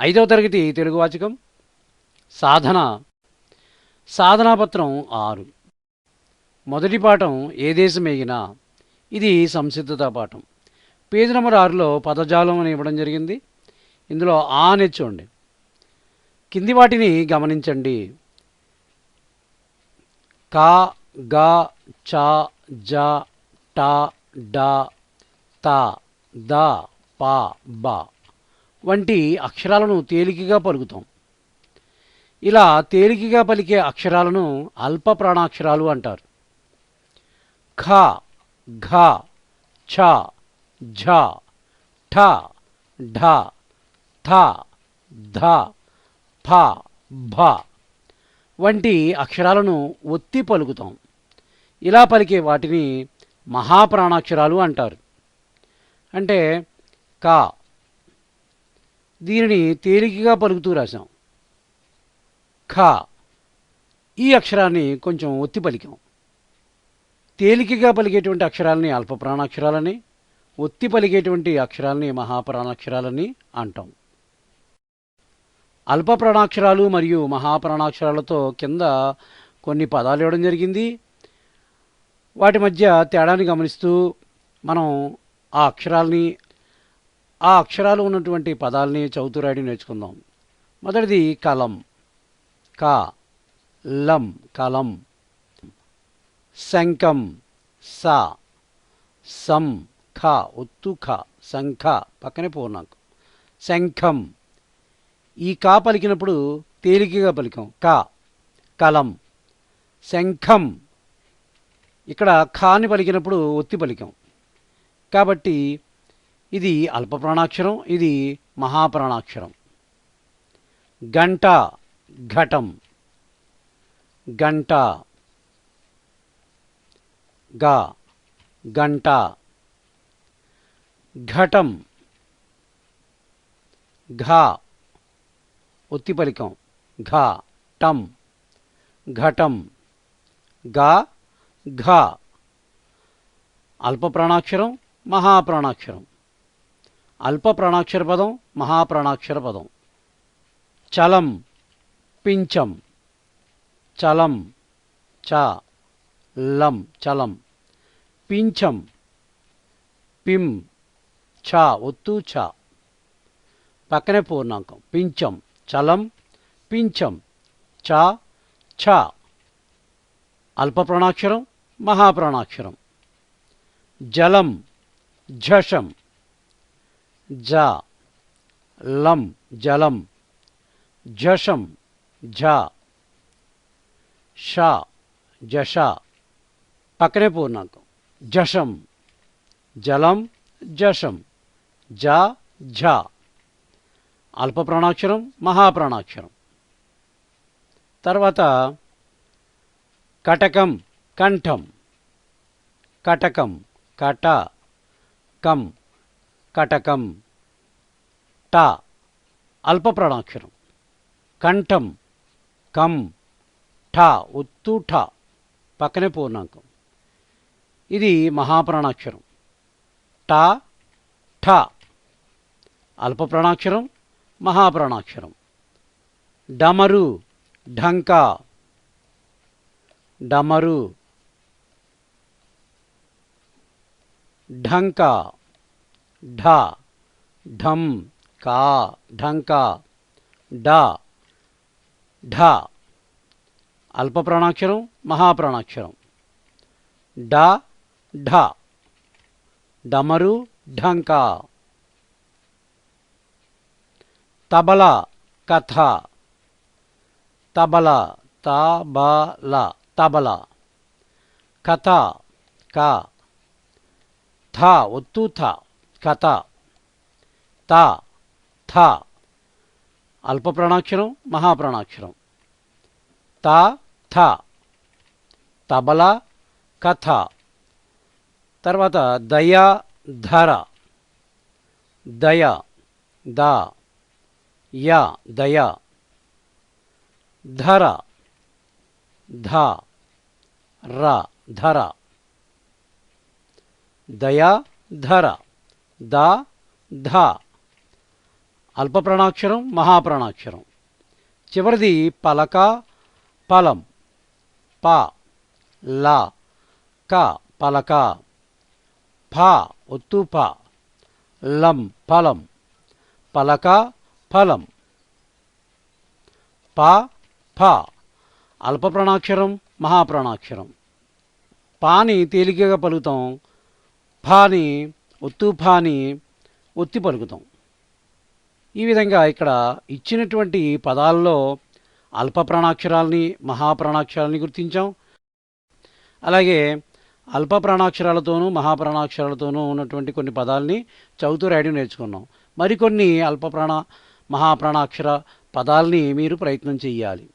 ఐదవ తరగతి తెలుగు వాచకం సాధన సాధనాపత్రం ఆరు. మొదటి పాఠం ఏ దేశమేగినా ఇది సంసిద్ధత పాఠం. పేజీ నెంబర్ ఆరులో పదజాలం అని ఇవ్వడం జరిగింది. ఇందులో ఆ నేర్చుకోండి కింది వాటిని గమనించండి. కా గా చ జ ట డ త ద పా బ. వంటి అక్షరాలను తేలికగా పలుకుతాం. ఇలా తేలికగా పలికే అక్షరాలను అల్ప ప్రాణాక్షరాలు అంటారు. ఖ ఘ ఛ ఝ ఠ ఢ థ ధ ఫ భ వంటి అక్షరాలను ఒత్తి పలుకుతాం. ఇలా పలికే వాటిని మహాప్రాణాక్షరాలు అంటారు. అంటే కా దీనిని తేలికగా పలుకుతూ రాశాం. ఖ. ఈ అక్షరాన్ని కొంచెం ఒత్తి పలికాం. తేలికగా పలికేటువంటి అక్షరాలని అల్ప ప్రాణాక్షరాలని ఒత్తి పలికేటువంటి అక్షరాలని మహాప్రాణాక్షరాలని అంటాం. అల్ప ప్రాణాక్షరాలు మరియు మహాప్రాణాక్షరాలతో కింద కొన్ని పదాలు ఇవ్వడం జరిగింది. వాటి మధ్య తేడాని గమనిస్తూ మనం ఆ అక్షరాల్ని ఆ అక్షరాలు ఉన్నటువంటి పదాలని చౌతురాడి నేర్చుకుందాం. మొదటిది కలం. క లం కలం. శంఖం స సం ఖ ఒత్తు ఖ శంఖ పక్కనే పూర్ణాంకం. శంఖం. ఈ కా పలికినప్పుడు తేలికగా పలికాం. క కలం. శంఖం. ఇక్కడ ఖాని పలికినప్పుడు ఒత్తి పలికాం. కాబట్టి ఇది అల్ప ప్రాణాక్షరం ఇది మహాప్రాణాక్షరం. గంట ఘటం. గంట గా గంట. ఘటం ఘా. ఒత్తి పలికం ఘా టం. ఘటం గా ఘా. అల్ప ప్రాణాక్షరం మహాప్రాణాక్షరం. అల్ప ప్రాణాక్షర పదం మహాప్రాణాక్షర పదం చలం పించం చలం చ లం చలం. పించం పిం ఛ ఒత్తు ఛ. పక్కనే పూర్ణాంకం. పించం చలం పించం చ ఛ. అల్ప ప్రాణాక్షరం మహాప్రాణాక్షరం. జలం ఝషం. జ లం జలం జషం ఝ ష జష. పక్కనే పూర్ణాంకం. జషం జలం జషం. జ ఝ. అల్ప ప్రాణాక్షరం మహాప్రాణాక్షరం. తర్వాత కటకం కంఠం. కటకం కట కం. కటకం. ట. అల్ప ప్రాణాక్షరం కంఠం. కం. ఠ. ఒత్తు ఠ. పక్కనే పూర్ణాంకం. ఇది మహాప్రాణాక్షరం. ట. ఠ. అల్ప ప్రాణాక్షరం మహాప్రాణాక్షరం. డమరు. ఢంకా. డమరు. ఢంకా. ఢ ఢం కా ఢంకా డ ఢ అల్ప ప్రాణాక్షరం మహాప్రాణాక్షరం డ ఢ డమరు ఢంకా తబల కథ తబల తబల తబల కథ క థ ఒత్తు థ కథ త థ అల్ప ప్రాణాక్షరం మహాప్రాణాక్షరం త థ తబల కథ తర్వాత దయ ధర। దయ ద। య దయ। ధర ధ। ర ధర। దయ ధర। ద ధ. అల్ప ప్రాణాక్షరం మహాప్రాణాక్షరం. చివరిది పలక పలం. ప ల. క పలక. ఫ ఒత్తు ప. లం ఫలం. పలక ఫలం. ప ఫ. అల్ప ప్రాణాక్షరం మహాప్రాణాక్షరం. పాని తేలికగా పలుకుతాం. ఫాని ఒత్తు ఒత్తి పలుకుతాం. ఈ విధంగా ఇక్కడ ఇచ్చినటువంటి పదాల్లో అల్ప ప్రాణాక్షరాలని మహాప్రాణాక్షరాలని గుర్తించాం. అలాగే అల్ప ప్రాణాక్షరాలతోనూ మహాప్రాణాక్షరాలతోనూ ఉన్నటువంటి కొన్ని పదాలని చదువుతూ రాయడం నేర్చుకున్నాం. మరికొన్ని అల్ప ప్రాణ మహాప్రాణాక్షర పదాలని మీరు ప్రయత్నం చేయాలి